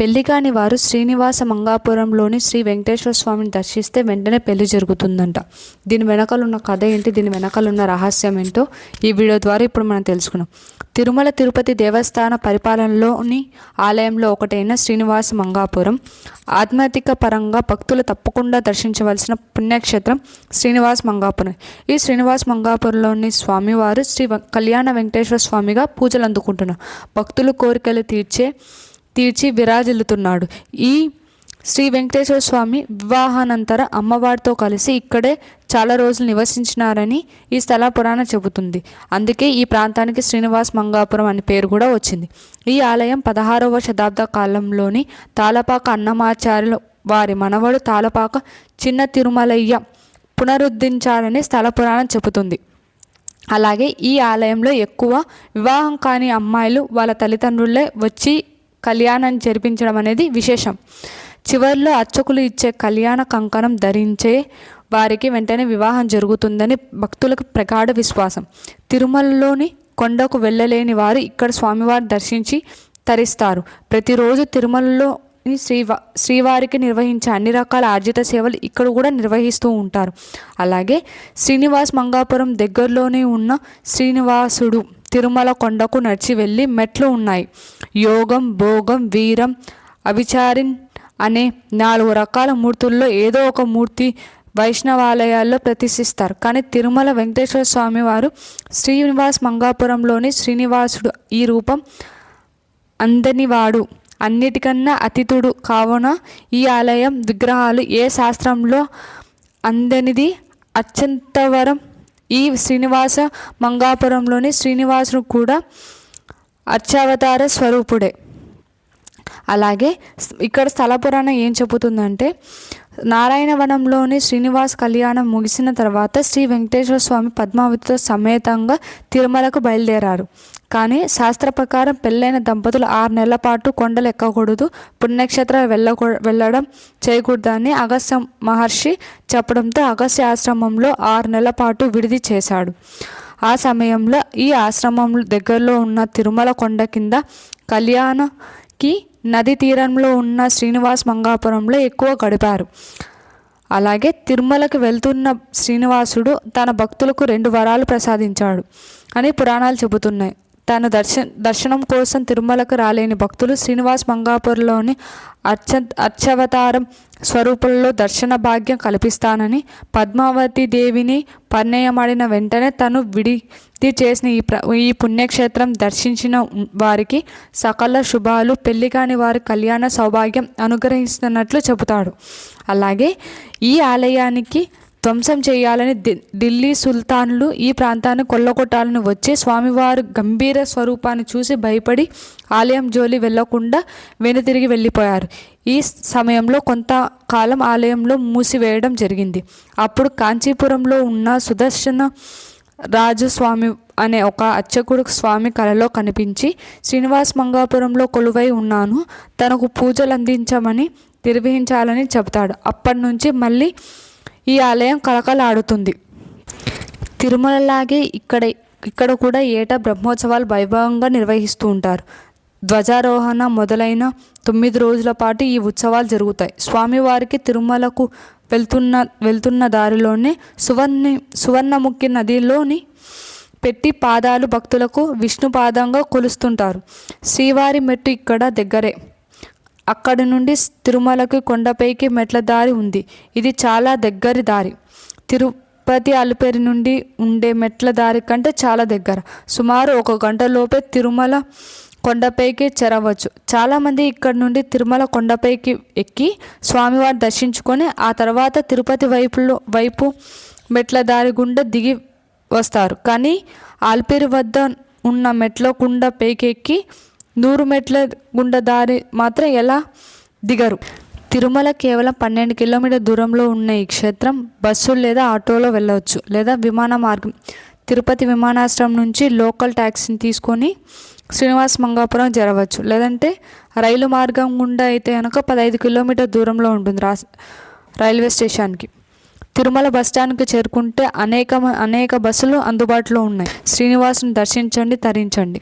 పెళ్ళి కాని వారు శ్రీనివాస మంగాపురంలోని శ్రీ వెంకటేశ్వర స్వామిని దర్శిస్తే వెంటనే పెళ్ళి జరుగుతుందంట. దీని వెనకాల ఉన్న కథ ఏంటి? దీని వెనకాల ఉన్న రహస్యం ఏంటో ఈ వీడియో ద్వారా ఇప్పుడు మనం తెలుసుకున్నాం. తిరుమల తిరుపతి దేవస్థాన పరిపాలనలోని ఆలయంలో ఒకటైన శ్రీనివాస మంగాపురం ఆధ్యాత్మిక పరంగా భక్తులు తప్పకుండా దర్శించవలసిన పుణ్యక్షేత్రం శ్రీనివాస్ మంగాపురం. ఈ శ్రీనివాస్ మంగాపురంలోని స్వామివారు శ్రీ కళ్యాణ వెంకటేశ్వర స్వామిగా పూజలు అందుకుంటున్నారు. భక్తులు కోరికలు తీర్చే తీర్చి విరాజిల్లుతున్నాడు. ఈ శ్రీ వెంకటేశ్వర స్వామి వివాహానంతర అమ్మవారితో కలిసి ఇక్కడే చాలా రోజులు నివసించినారని ఈ స్థల పురాణం చెబుతుంది. అందుకే ఈ ప్రాంతానికి శ్రీనివాస్ మంగాపురం అనే పేరు కూడా వచ్చింది. ఈ ఆలయం పదహారవ శతాబ్ద కాలంలోని తాళపాక అన్నమాచార్యులు వారి మనవడు తాళపాక చిన్న తిరుమలయ్య పునరుద్ధరించారని స్థల పురాణం చెబుతుంది. అలాగే ఈ ఆలయంలో ఎక్కువ వివాహం కాని అమ్మాయిలు వాళ్ళ తల్లిదండ్రులే వచ్చి కళ్యాణం జరిపించడం అనేది విశేషం. చివరిలో అర్చకులు ఇచ్చే కళ్యాణ కంకణం ధరించే వారికి వెంటనే వివాహం జరుగుతుందని భక్తులకు ప్రగాఢ విశ్వాసం. తిరుమలలోని కొండకు వెళ్ళలేని వారు ఇక్కడ స్వామివారి దర్శించి తరిస్తారు. ప్రతిరోజు తిరుమలలో శ్రీవా శ్రీవారికి నిర్వహించే అన్ని రకాల ఆర్జిత సేవలు ఇక్కడ కూడా నిర్వహిస్తూ ఉంటారు. అలాగే శ్రీనివాస్ మంగాపురం దగ్గరలోనే ఉన్న శ్రీనివాసుడు తిరుమల కొండకు నడిచి వెళ్ళి మెట్లు ఉన్నాయి. యోగం భోగం వీరం అవిచారిన్ అనే నాలుగు రకాల మూర్తుల్లో ఏదో ఒక మూర్తి వైష్ణవాలయాల్లో ప్రతిష్ఠిస్తారు. కానీ తిరుమల వెంకటేశ్వర స్వామి వారు శ్రీనివాస్ మంగాపురంలోని శ్రీనివాసుడు ఈ రూపం అందనివాడు. అన్నిటికన్నా అతిథుడు కావున ఈ ఆలయం విగ్రహాలు ఏ శాస్త్రంలో అందనిది? అత్యంతవరం ఈ శ్రీనివాస మంగాపురంలోని శ్రీనివాసుడు కూడా అర్చావతార స్వరూపుడే. అలాగే ఇక్కడ స్థల పురాణం ఏం చెబుతుందంటే నారాయణవనంలోని శ్రీనివాస్ కళ్యాణం ముగిసిన తర్వాత శ్రీ వెంకటేశ్వర స్వామి పద్మావతితో సమేతంగా తిరుమలకు బయలుదేరారు. కానీ శాస్త్ర ప్రకారం పెళ్ళైన దంపతులు ఆరు నెలల పాటు కొండలు ఎక్కకూడదు పుణ్యక్షేత్రాలు వెళ్ళకూ వెళ్ళడం చేయకూడదని అగస్త్య మహర్షి చెప్పడంతో అగస్త్య ఆశ్రమంలో ఆరు నెలల పాటు విడిది చేశాడు. ఆ సమయంలో ఈ ఆశ్రమం దగ్గరలో ఉన్న తిరుమల కొండ కింద కళ్యాణ కి నది తీరంలో ఉన్న శ్రీనివాస్ మంగాపురంలో ఎక్కువ గడిపారు. అలాగే తిరుమలకి వెళ్తున్న శ్రీనివాసుడు తన భక్తులకు రెండు వరాలు ప్రసాదించాడు అని పురాణాలు చెబుతున్నాయి. తాను దర్శన దర్శనం కోసం తిరుమలకు రాలేని భక్తులు శ్రీనివాస్ మంగాపూర్లోని అర్చ అర్చవతారం స్వరూపంలో దర్శన భాగ్యం కల్పిస్తానని పద్మావతి దేవిని పరిణయమాడిన వెంటనే తను విడిది చేసిన ఈ ప్ర ఈ పుణ్యక్షేత్రం దర్శించిన వారికి సకల శుభాలు పెళ్ళి కాని వారి కళ్యాణ సౌభాగ్యం అనుగ్రహిస్తున్నట్లు చెబుతాడు. అలాగే ఈ ఆలయానికి ధ్వంసం చేయాలని ది- ఢిల్లీ సుల్తాన్లు ఈ ప్రాంతాన్ని కొల్లగొట్టాలని వచ్చి స్వామివారు గంభీర స్వరూపాన్ని చూసి భయపడి ఆలయం జోలి వెళ్ళకుండా వెనుతిరిగి వెళ్ళిపోయారు. ఈ సమయంలో కొంతకాలం ఆలయంలో మూసివేయడం జరిగింది. అప్పుడు కాంచీపురంలో ఉన్న సుదర్శన రాజు స్వామి అనే ఒక అర్చకుడు స్వామి కలలో కనిపించి శ్రీనివాస్ మంగాపురంలో కొలువై ఉన్నాను. తనకు పూజలు అందించమని నిర్వహించాలని చెబుతాడు. అప్పటి నుంచి మళ్ళీ ఈ ఆలయం కలకలాడుతుంది తిరుమలలాగే ఇక్కడ ఇక్కడ కూడా ఏటా బ్రహ్మోత్సవాలు వైభవంగా నిర్వహిస్తూ ఉంటారు. ధ్వజారోహణ మొదలైన తొమ్మిది రోజుల పాటు ఈ ఉత్సవాలు జరుగుతాయి. స్వామివారికి తిరుమలకు వెళ్తున్న వెళ్తున్న దారిలోనే సువర్ణ సువర్ణముఖి నదిలోని పెట్టి పాదాలు భక్తులకు విష్ణు పాదంగా కొలుస్తుంటారు. శ్రీవారి మెట్టు ఇక్కడ దగ్గరే. అక్కడి నుండి తిరుమలకి కొండపైకి మెట్ల దారి ఉంది. ఇది చాలా దగ్గరి దారి. తిరుపతి అలిపేరు నుండి ఉండే మెట్ల దారి కంటే చాలా దగ్గర. సుమారు ఒక గంట లోపే తిరుమల కొండపైకి చేరవచ్చు. చాలామంది ఇక్కడ నుండి తిరుమల కొండపైకి ఎక్కి స్వామివారి దర్శించుకొని ఆ తర్వాత తిరుపతి వైపులో వైపు మెట్ల దారి గుండా దిగి వస్తారు. కానీ ఆల్పేరు వద్ద ఉన్న మెట్ల గుండా పైకెక్కి నూరు మెట్ల గుండా దారి మాత్రం ఎలా దిగరు? తిరుమల కేవలం పన్నెండు కిలోమీటర్ దూరంలో ఉన్న ఈ క్షేత్రం బస్సు లేదా ఆటోలో వెళ్ళవచ్చు లేదా విమాన మార్గం. తిరుపతి విమానాశ్రయం నుంచి లోకల్ ట్యాక్సీని తీసుకొని శ్రీనివాస్ మంగాపురం చేరవచ్చు. లేదంటే రైలు మార్గం గుండా అయితే కనుక పదహైదు కిలోమీటర్ దూరంలో ఉంటుంది రా రైల్వే స్టేషన్కి. తిరుమల బస్ స్టాండ్కి చేరుకుంటే అనేక అనేక బస్సులు అందుబాటులో ఉన్నాయి. శ్రీనివాసుని దర్శించండి తరించండి.